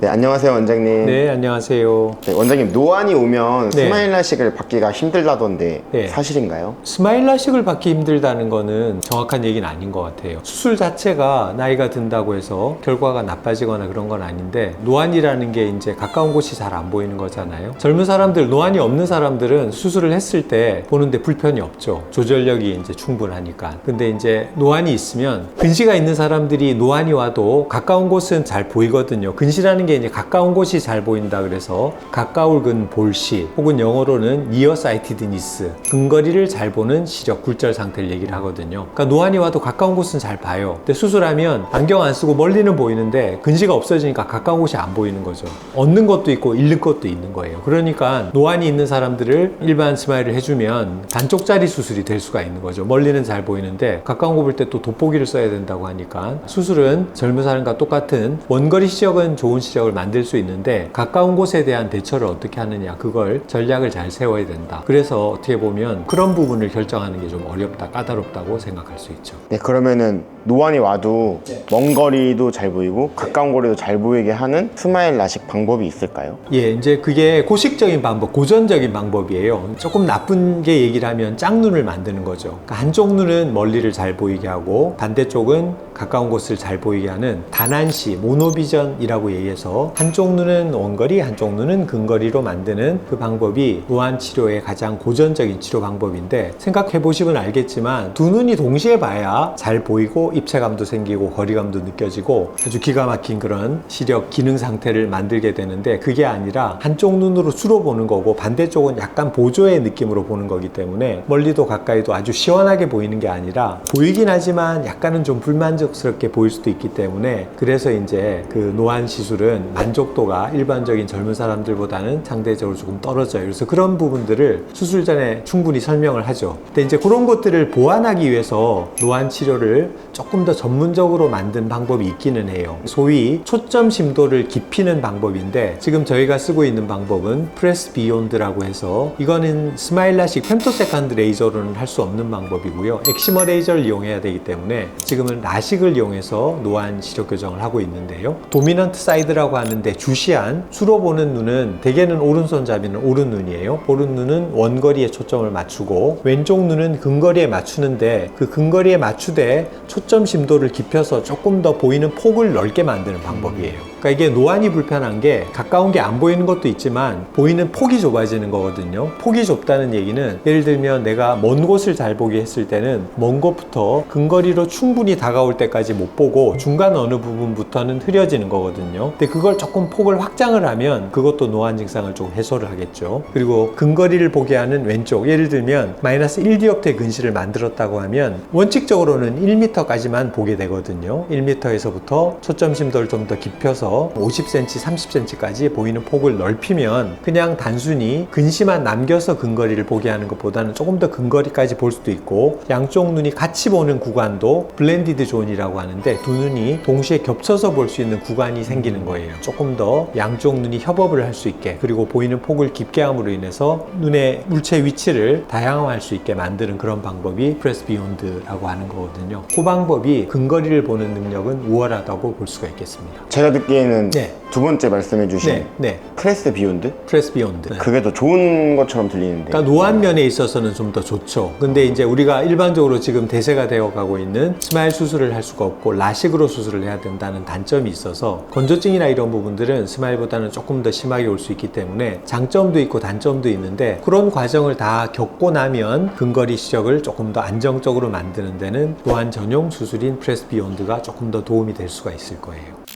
네, 안녕하세요, 원장님. 네, 안녕하세요. 네, 원장님, 노안이 오면 네. 스마일 라식을 받기가 힘들다던데 네. 사실인가요? 스마일 라식을 받기 힘들다는 거는 정확한 얘기는 아닌 것 같아요. 수술 자체가 나이가 든다고 해서 결과가 나빠지거나 그런 건 아닌데 노안이라는 게 이제 가까운 곳이 잘 안 보이는 거잖아요. 젊은 사람들, 노안이 없는 사람들은 수술을 했을 때 보는데 불편이 없죠. 조절력이 이제 충분하니까. 근데 이제 노안이 있으면 근시가 있는 사람들이 노안이 와도 가까운 곳은 잘 보이거든요. 근시라는 게 이제 가까운 곳이 잘 보인다 그래서 가까울근 볼시 혹은 영어로는 니어사이티드니스 근거리를 잘 보는 시력 굴절 상태를 얘기를 하거든요. 그러니까 노안이 와도 가까운 곳은 잘 봐요. 근데 수술하면 안경 안 쓰고 멀리는 보이는데 근시가 없어지니까 가까운 곳이 안 보이는 거죠. 얻는 것도 있고 잃는 것도 있는 거예요. 그러니까 노안이 있는 사람들을 일반 스마일을 해주면 반쪽짜리 수술이 될 수가 있는 거죠. 멀리는 잘 보이는데 가까운 거 볼 때 또 돋보기를 써야 된다고 하니까 수술은 젊은 사람과 똑같은 원거리 시력은 좋은 시력 을 만들 수 있는데 가까운 곳에 대한 대처를 어떻게 하느냐 그걸 전략을 잘 세워야 된다. 그래서 어떻게 보면 그런 부분을 결정하는 게 좀 어렵다, 까다롭다고 생각할 수 있죠. 네, 그러면은 노안이 와도 네. 먼 거리도 잘 보이고 가까운 거리도 잘 보이게 하는 스마일 라식 방법이 있을까요? 예, 이제 그게 고식적인 방법, 고전적인 방법이에요. 조금 나쁜 게 얘기를 하면 짝눈을 만드는 거죠. 그러니까 한쪽 눈은 멀리를 잘 보이게 하고 반대쪽은 가까운 곳을 잘 보이게 하는 단한시, 모노비전이라고 얘기해서 한쪽 눈은 원거리, 한쪽 눈은 근거리로 만드는 그 방법이 노안 치료의 가장 고전적인 치료 방법인데 생각해 보시면 알겠지만 두 눈이 동시에 봐야 잘 보이고 입체감도 생기고 거리감도 느껴지고 아주 기가 막힌 그런 시력 기능 상태를 만들게 되는데 그게 아니라 한쪽 눈으로 주로 보는 거고 반대쪽은 약간 보조의 느낌으로 보는 거기 때문에 멀리도 가까이도 아주 시원하게 보이는 게 아니라 보이긴 하지만 약간은 좀 불만족스럽게 보일 수도 있기 때문에 그래서 이제 그 노안 시술은 만족도가 일반적인 젊은 사람들보다는 상대적으로 조금 떨어져요. 그래서 그런 부분들을 수술 전에 충분히 설명을 하죠. 근데 이제 그런 것들을 보완하기 위해서 노안 치료를 조금 더 전문적으로 만든 방법이 있기는 해요. 소위 초점 심도를 깊이는 방법인데 지금 저희가 쓰고 있는 방법은 프레스 비욘드라고 해서 이거는 스마일라식 femtosecon드 레이저로는 할 수 없는 방법이고요. 엑시머 레이저를 이용해야 되기 때문에 지금은 라식을 이용해서 노안 시력 교정을 하고 있는데요. 도미넌트 사이드라고 하는데 주시한 주로 보는 눈은 대개는 오른손잡이는 오른 눈이에요. 오른 눈은 원거리에 초점을 맞추고 왼쪽 눈은 근거리에 맞추는데 그 근거리에 맞추되 초점 심도를 깊여서 조금 더 보이는 폭을 넓게 만드는 방법이에요. 그러니까 이게 노안이 불편한 게 가까운 게 안 보이는 것도 있지만 보이는 폭이 좁아지는 거거든요. 폭이 좁다는 얘기는 예를 들면 내가 먼 곳을 잘 보게 했을 때는 먼 곳부터 근거리로 충분히 다가올 때까지 못 보고 중간 어느 부분부터는 흐려지는 거거든요. 근데 그걸 조금 폭을 확장을 하면 그것도 노안 증상을 좀 해소를 하겠죠. 그리고 근거리를 보게 하는 왼쪽 예를 들면 마이너스 1디옵트의 근시를 만들었다고 하면 원칙적으로는 1m까지만 보게 되거든요. 1m에서부터 초점 심도를 좀 더 깊여서 50cm, 30cm까지 보이는 폭을 넓히면 그냥 단순히 근시만 남겨서 근거리를 보게 하는 것보다는 조금 더 근거리까지 볼 수도 있고 양쪽 눈이 같이 보는 구간도 블렌디드 존이라고 하는데 두 눈이 동시에 겹쳐서 볼 수 있는 구간이 생기는 거예요. 조금 더 양쪽 눈이 협업을 할 수 있게 그리고 보이는 폭을 깊게 함으로 인해서 눈의 물체 위치를 다양화할 수 있게 만드는 그런 방법이 프레스 비욘드라고 하는 거거든요. 그 방법이 근거리를 보는 능력은 우월하다고 볼 수가 있겠습니다. 제가 듣기에 는 네. 두 번째 말씀해 주신 네, 네. 프레스 비욘드? 프레스 비욘드. 그게 더 좋은 것처럼 들리는데 그러니까 노안 면에 있어서는 좀 더 좋죠. 근데 이제 우리가 일반적으로 지금 대세가 되어 가고 있는 스마일 수술을 할 수가 없고 라식으로 수술을 해야 된다는 단점이 있어서 건조증이나 이런 부분들은 스마일보다는 조금 더 심하게 올 수 있기 때문에 장점도 있고 단점도 있는데 그런 과정을 다 겪고 나면 근거리 시력을 조금 더 안정적으로 만드는 데는 노안 전용 수술인 프레스 비욘드가 조금 더 도움이 될 수가 있을 거예요.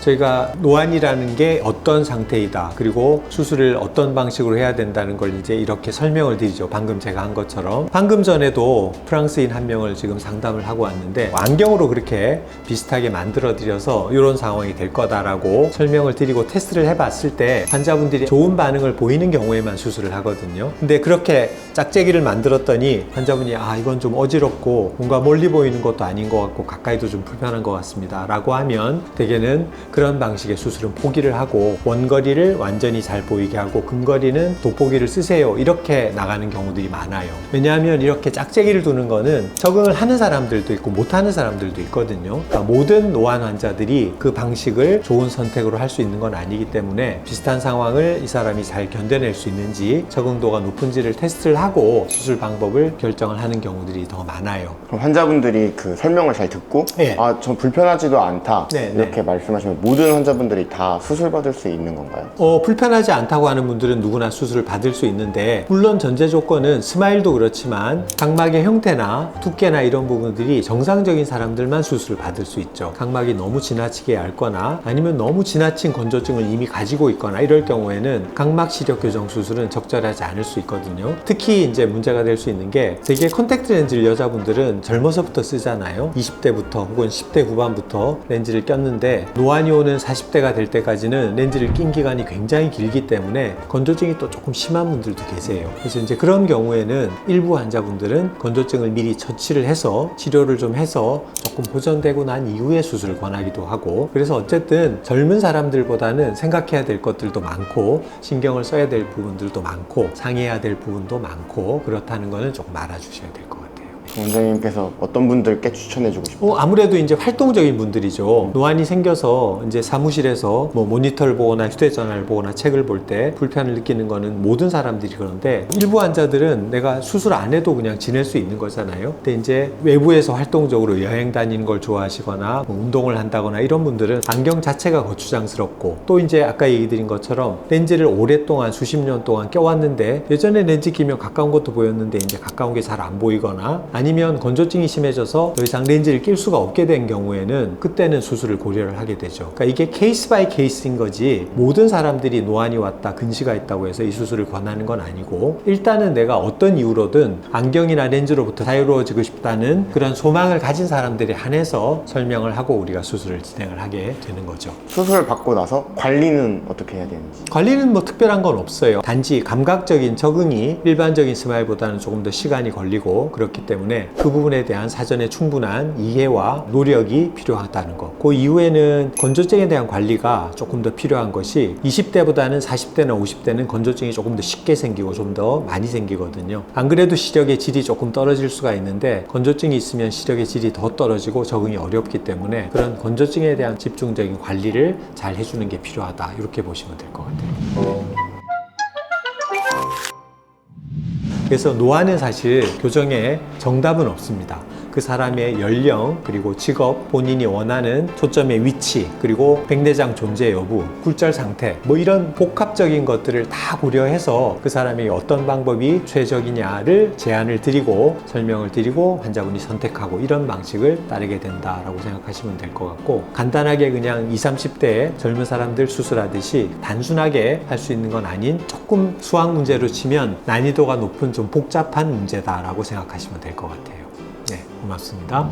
저희가 노안이라는 게 어떤 상태이다. 그리고 수술을 어떤 방식으로 해야 된다는 걸 이제 이렇게 설명을 드리죠. 방금 제가 한 것처럼. 방금 전에도 프랑스인 한 명을 지금 상담을 하고 왔는데 안경으로 그렇게 비슷하게 만들어 드려서 이런 상황이 될 거다라고 설명을 드리고 테스트를 해 봤을 때 환자분들이 좋은 반응을 보이는 경우에만 수술을 하거든요. 근데 그렇게 짝재기를 만들었더니 환자분이 아, 이건 좀 어지럽고 뭔가 멀리 보이는 것도 아닌 것 같고 가까이도 좀 불편한 것 같습니다. 라고 하면 대개는 그런 방식의 수술은 포기를 하고 원거리를 완전히 잘 보이게 하고 근거리는 돋보기를 쓰세요. 이렇게 나가는 경우들이 많아요. 왜냐하면 이렇게 짝재기를 두는 거는 적응을 하는 사람들도 있고 못하는 사람들도 있거든요. 그러니까 모든 노안 환자들이 그 방식을 좋은 선택으로 할 수 있는 건 아니기 때문에 비슷한 상황을 이 사람이 잘 견뎌낼 수 있는지 적응도가 높은지를 테스트를 하고 수술 방법을 결정을 하는 경우들이 더 많아요. 그럼 환자분들이 그 설명을 잘 듣고 예. 아, 전 불편하지도 않다. 네, 이렇게 말씀하시면 모든 환자분들이 다 수술 받을 수 있는 건가요? 어, 불편하지 않다고 하는 분들은 누구나 수술을 받을 수 있는데 물론 전제 조건은 스마일도 그렇지만 각막의 형태나 두께나 이런 부분들이 정상적인 사람들만 수술을 받을 수 있죠. 각막이 너무 지나치게 얇거나 아니면 너무 지나친 건조증을 이미 가지고 있거나 이럴 경우에는 각막 시력 교정 수술은 적절하지 않을 수 있거든요. 특히 이제 문제가 될 수 있는 게 되게 컨택트 렌즈를 여자분들은 젊어서부터 쓰잖아요. 20대부터 혹은 10대 후반부터 렌즈를 꼈는데 노안이 오는 40대가 될 때까지는 렌즈 를 낀 기간이 굉장히 길기 때문에 건조증이 또 조금 심한 분들도 계세요. 그래서 이제 그런 경우에는 일부 환자분들은 건조증을 미리 처치를 해서 치료를 좀 해서 조금 보존되고 난 이후에 수술을 권하기도 하고 그래서 어쨌든 젊은 사람들보다는 생각해야 될 것들도 많고 신경을 써야 될 부분들도 많고 상의해야 될 부분도 많고 그렇다는 거는 조금 알아주셔야 될 것 같아요. 원장님께서 어떤 분들께 추천해주고 싶어요? 어, 아무래도 이제 활동적인 분들이죠. 노안이 생겨서 이제 사무실에서 뭐 모니터를 보거나 휴대전화를 보거나 책을 볼 때 불편을 느끼는 거는 모든 사람들이 그런데 일부 환자들은 내가 수술 안 해도 그냥 지낼 수 있는 거잖아요. 근데 이제 외부에서 활동적으로 여행 다니는 걸 좋아하시거나 뭐 운동을 한다거나 이런 분들은 안경 자체가 거추장스럽고 또 이제 아까 얘기 드린 것처럼 렌즈를 오랫동안 수십 년 동안 껴왔는데 예전에 렌즈 끼면 가까운 것도 보였는데 이제 가까운 게 잘 안 보이거나 아니면 건조증이 심해져서 더 이상 렌즈를 낄 수가 없게 된 경우에는 그때는 수술을 고려를 하게 되죠. 그러니까 이게 케이스 바이 케이스인 거지 모든 사람들이 노안이 왔다 근시가 있다고 해서 이 수술을 권하는 건 아니고 일단은 내가 어떤 이유로든 안경이나 렌즈로부터 자유로워지고 싶다는 그런 소망을 가진 사람들에 한해서 설명을 하고 우리가 수술을 진행을 하게 되는 거죠. 수술 받고 나서 관리는 어떻게 해야 되는지 관리는 뭐 특별한 건 없어요. 단지 감각적인 적응이 일반적인 스마일보다는 조금 더 시간이 걸리고 그렇기 때문에 그 부분에 대한 사전에 충분한 이해와 노력이 필요하다는 거. 그 이후에는 건조증에 대한 관리가 조금 더 필요한 것이 20대보다는 40대나 50대는 건조증이 조금 더 쉽게 생기고 좀 더 많이 생기거든요. 안 그래도 시력의 질이 조금 떨어질 수가 있는데 건조증이 있으면 시력의 질이 더 떨어지고 적응이 어렵기 때문에 그런 건조증에 대한 집중적인 관리를 잘 해주는 게 필요하다. 이렇게 보시면 될 것 같아요. 그래서 노안은 사실 교정에 정답은 없습니다. 그 사람의 연령, 그리고 직업, 본인이 원하는 초점의 위치, 그리고 백내장 존재 여부, 굴절 상태, 뭐 이런 복합적인 것들을 다 고려해서 그 사람이 어떤 방법이 최적이냐를 제안을 드리고 설명을 드리고 환자분이 선택하고 이런 방식을 따르게 된다라고 생각하시면 될 것 같고 간단하게 그냥 20, 30대 젊은 사람들 수술하듯이 단순하게 할 수 있는 건 아닌 조금 수학 문제로 치면 난이도가 높은 좀 복잡한 문제다라고 생각하시면 될 것 같아요. 네, 고맙습니다.